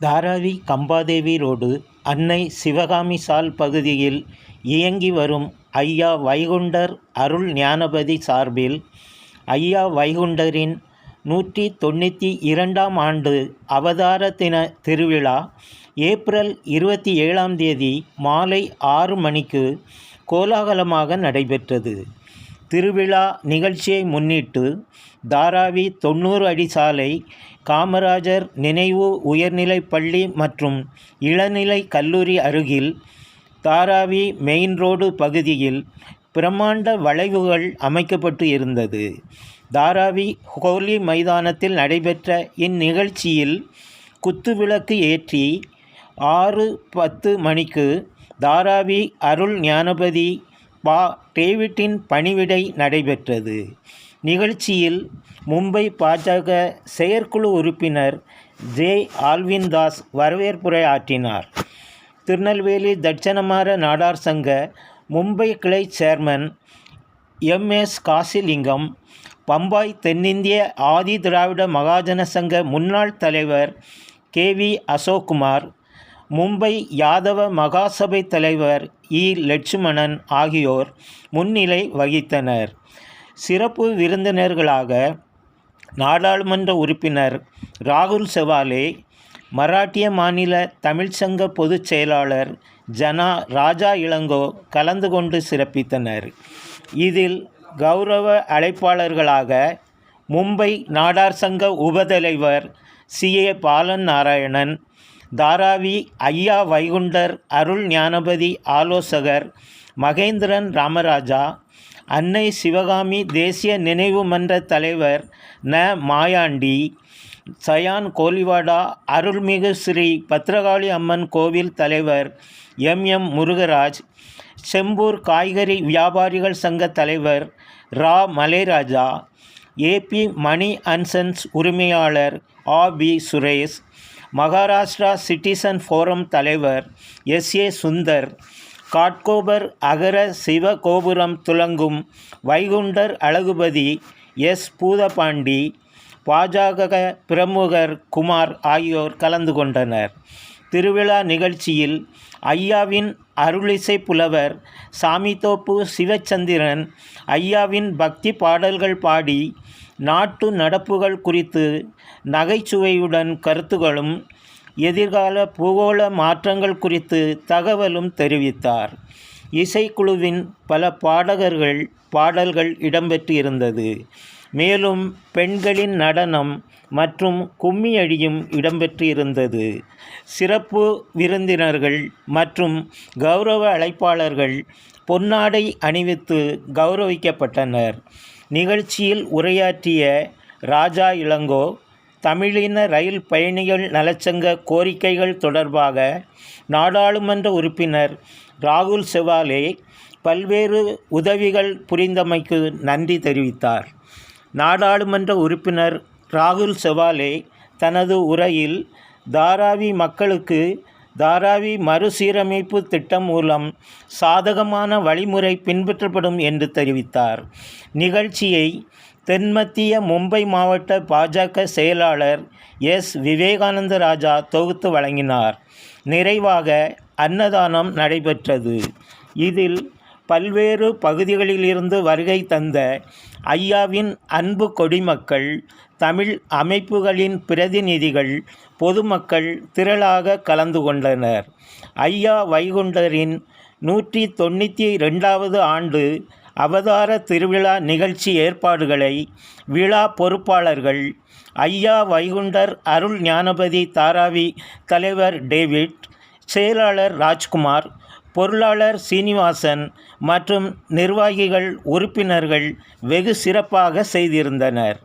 Dharavi கம்பாதேவி road அன்னை சிவகாமி சால் பகுதியில் இயங்கி வரும் ஐயா வைகுண்டர் அருள் ஞானபதி சார்பில் ஐயா வைகுண்டரின் நூற்றி தொண்ணூற்றி இரண்டாம் ஆண்டு அவதார தின திருவிழா ஏப்ரல் இருபத்தி ஏழாம் தேதி மாலை ஆறு மணிக்கு கோலாகலமாக நடைபெற்றது. திருவிழா நிகழ்ச்சியை முன்னிட்டு தாராவி தொண்ணூறு அடி சாலை காமராஜர் நினைவு உயர்நிலைப் பள்ளி மற்றும் இளநிலை கல்லூரி அருகில் தாராவி மெயின் ரோடு பகுதியில் பிரம்மாண்ட வளைவுகள் அமைக்கப்பட்டு இருந்தது. தாராவி ஹோலி மைதானத்தில் நடைபெற்ற இந்நிகழ்ச்சியில் குத்துவிளக்கு ஏற்றி ஆறு பத்து மணிக்கு தாராவி அருள் ஞானபதி பா டேவிட்டின் பணிவிடை நடைபெற்றது. நிகழ்ச்சியில் மும்பை பாஜக செயற்குழு உறுப்பினர் ஜே ஆல்வின் தாஸ் வரவேற்புரை ஆற்றினார். திருநெல்வேலி தட்சணமார நாடார் சங்க மும்பை கிளை chairman M. S. Kasilingam Bombay தென்னிந்திய ஆதி திராவிட மகாஜன சங்க முன்னாள் தலைவர் கே. வி. அசோக்குமார் மும்பை யாதவ மகாசபை தலைவர் இ. லட்சுமணன் ஆகியோர் முன்னிலை வகித்தனர். சிறப்பு விருந்தினர்களாக நாடாளுமன்ற உறுப்பினர் ராகுல் செவாலே மராட்டிய மாநில தமிழ்ச்சங்க பொதுச் செயலாளர் ஜனா ராஜா இளங்கோ கலந்து கொண்டு சிறப்பித்தனர். இதில் கௌரவ அழைப்பாளர்களாக மும்பை நாடார் சங்க உபதலைவர் சி. ஏ. பாலன் நாராயணன் தாராவி ஐயா வைகுண்டர் அருள் ஞானபதி ஆலோசகர் மகேந்திரன் ராமராஜா அன்னை சிவகாமி தேசிய நினைவு மன்ற தலைவர் ந. மாயாண்டி சயான் கோலிவாடா அருள்மிகு ஸ்ரீ பத்ரகாளி அம்மன் கோவில் தலைவர் எம். எம். முருகராஜ் செம்பூர் காய்கறி வியாபாரிகள் சங்க தலைவர் ரா. மலைராஜா ஏபி மணி அன்சன்ஸ் உரிமையாளர் A. P. Suresh Maharashtra citizen forum தலைவர் எஸ். ஏ. சுந்தர் காட்கோபர் அகர சிவகோபுரம் துலங்கும் வைகுண்டர் அழகுபதி எஸ். பூதபாண்டி பாஜக பிரமுகர் குமார் ஆகியோர் கலந்து கொண்டனர். திருவிழா நிகழ்ச்சியில் ஐயாவின் அருளிசை புலவர் சாமித்தோப்பு சிவச்சந்திரன் ஐயாவின் பக்தி பாடல்கள் பாடி நாட்டு நடப்புகள் குறித்து நகைச்சுவையுடன் கருத்துகளும் எதிர்கால பூகோள மாற்றங்கள் குறித்து தகவலும் தெரிவித்தார். இசைக்குழுவின் பல பாடகர்கள் பாடல்கள் இடம்பெற்று இருந்தது மேலும் பெண்களின் நடனம் மற்றும் கும்மியடியும் இடம்பெற்று இருந்தது சிறப்பு விருந்தினர்கள் மற்றும் கௌரவ அழைப்பாளர்கள் பொன்னாடை அணிவித்து கௌரவிக்கப்பட்டனர். நிகழ்ச்சியில் உரையாற்றிய ராஜா இளங்கோ தமிழின ரயில் பயணிகள் நலச்சங்க கோரிக்கைகள் தொடர்பாக நாடாளுமன்ற உறுப்பினர் ராகுல் செவாலே பல்வேறு உதவிகள் புரிந்தமைக்கு நன்றி தெரிவித்தார். நாடாளுமன்ற உறுப்பினர் ராகுல் செவாலே தனது உரையில் தாராவி மக்களுக்கு தாராவி மறுசீரமைப்பு திட்டம் மூலம் சாதகமான வழிமுறை பின்பற்றப்படும் என்று தெரிவித்தார். நிகழ்ச்சியை தென்மத்திய மும்பை மாவட்ட பாஜக செயலாளர் எஸ். விவேகானந்த ராஜா தொகுத்து வழங்கினார். நிறைவாக அன்னதானம் நடைபெற்றது. இதில் பல்வேறு பகுதிகளிலிருந்து வருகை தந்த ஐயாவின் அன்பு கொடிமக்கள் தமிழ் அமைப்புகளின் பிரதிநிதிகள் பொதுமக்கள் திரளாக கலந்து கொண்டனர். ஐயா வைகுண்டரின் நூற்றி தொண்ணூற்றி ரெண்டாவது ஆண்டு அவதார திருவிழா நிகழ்ச்சி ஏற்பாடுகளை விழா பொறுப்பாளர்கள் ஐயா வைகுண்டர் அருள் ஞானபதி தாராவி தலைவர் டேவிட் செயலாளர் ராஜ்குமார் பொருளாளர் சீனிவாசன் மற்றும் நிர்வாகிகள் உறுப்பினர்கள் வெகு சிறப்பாக செய்திருந்தனர்.